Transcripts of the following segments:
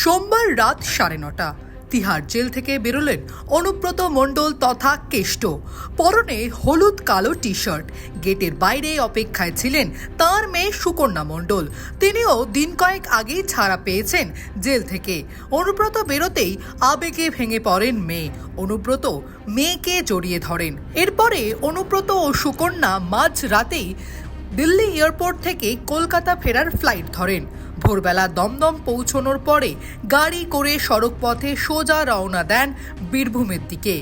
সোমবার রাত সাড়ে নটা। তিহার জেল থেকে বেরোলেন অনুব্রত মণ্ডল তথা কেষ্ট। পরনে হলুদ কালো টি শার্ট গেটের বাইরে অপেক্ষায় ছিলেন তার মেয়ে সুকন্যা মণ্ডল। তিনিও দিন কয়েক আগেই ছাড়া পেয়েছেন জেল থেকে। অনুব্রত বেরোতেই আবেগে ভেঙে পড়েন মেয়ে। অনুব্রত মেয়েকে জড়িয়ে ধরেন। এরপরে অনুব্রত ও সুকন্যা মাঝ রাতেই দিল্লি এয়ারপোর্ট থেকে কলকাতা ফেরার ফ্লাইট ধরেন। ভোরবেলা দমদম পৌঁছনোর পরে গাড়ি করে সড়ক পথে সোজা রওনা দেন বীরভূমের দিকে।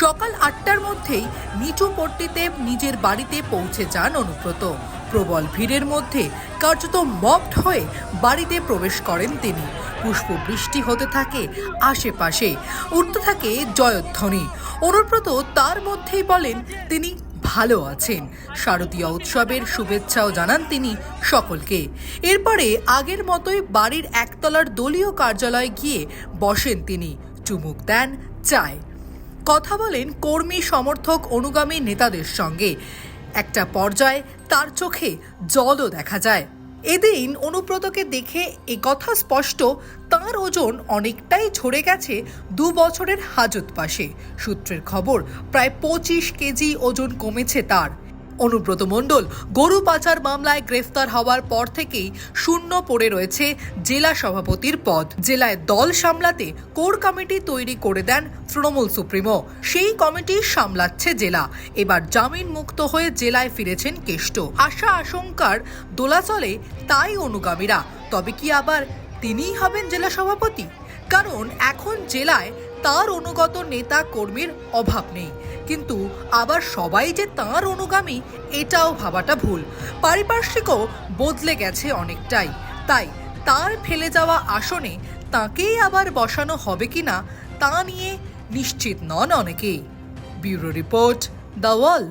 সকাল আটটার মধ্যেই নিচু পট্টিতে নিজের বাড়িতে পৌঁছে যান অনুব্রত। প্রবল ভিড়ের মধ্যে কার্যত মপড হয়ে বাড়িতে প্রবেশ করেন তিনি। পুষ্প বৃষ্টি হতে থাকে আশেপাশে, উঠতে থাকে জয়ধ্বনি। অনুব্রত তার মধ্যেই বলেন, তিনি ভালো আছেন। শারদীয় উৎসবের শুভেচ্ছাও জানান তিনি সকলকে। এরপরে আগের মতোই বাড়ির একতলার দলীয় কার্যালয়ে গিয়ে বসেন তিনি। চুমুক দেন, চায়। কথা বলেন কর্মী সমর্থক অনুগামী নেতাদের সঙ্গে। একটা পর্যায়ে তার চোখে জলও দেখা যায়। এদিন অনুব্রতকে দেখে একথা স্পষ্ট, তার ওজন অনেকটাই ঝরে গেছে দু বছরের হাজত পাশে। সূত্রের খবর, প্রায় পঁচিশ কেজি ওজন কমেছে তার। অনুব্রত মণ্ডল, গরু পাচার মামলায় গ্রেফতার হওয়ার পর থেকেই শূন্য পড়ে রয়েছে জেলা সভাপতির পদ। জেলায় দল সামলাতে কোর কমিটি তৈরি করে দেন তৃণমূল সুপ্রিমো। সেই কমিটি সামলাচ্ছে জেলা। এবার জামিন মুক্ত হয়ে জেলায় ফিরেছেন কেষ্ট। আশা আশঙ্কার দোলাচলে তাই অনুগামীরা। তবে কি আবার তিনিই হবেন জেলা সভাপতি? কারণ এখন জেলায় তার অনুগত নেতা কর্মীর অভাব নেই। কিন্তু আবার সবাই যে তার অনুগামী, এটাও ভাবাটা ভুল। পারিপার্শ্বিকও বদলে গেছে অনেকটাই। তাই তার ফেলে যাওয়া আসনে তাকেই আবার বসানো হবে কি না তা নিয়ে নিশ্চিত নন অনেকেই। Bureau report, the Wall.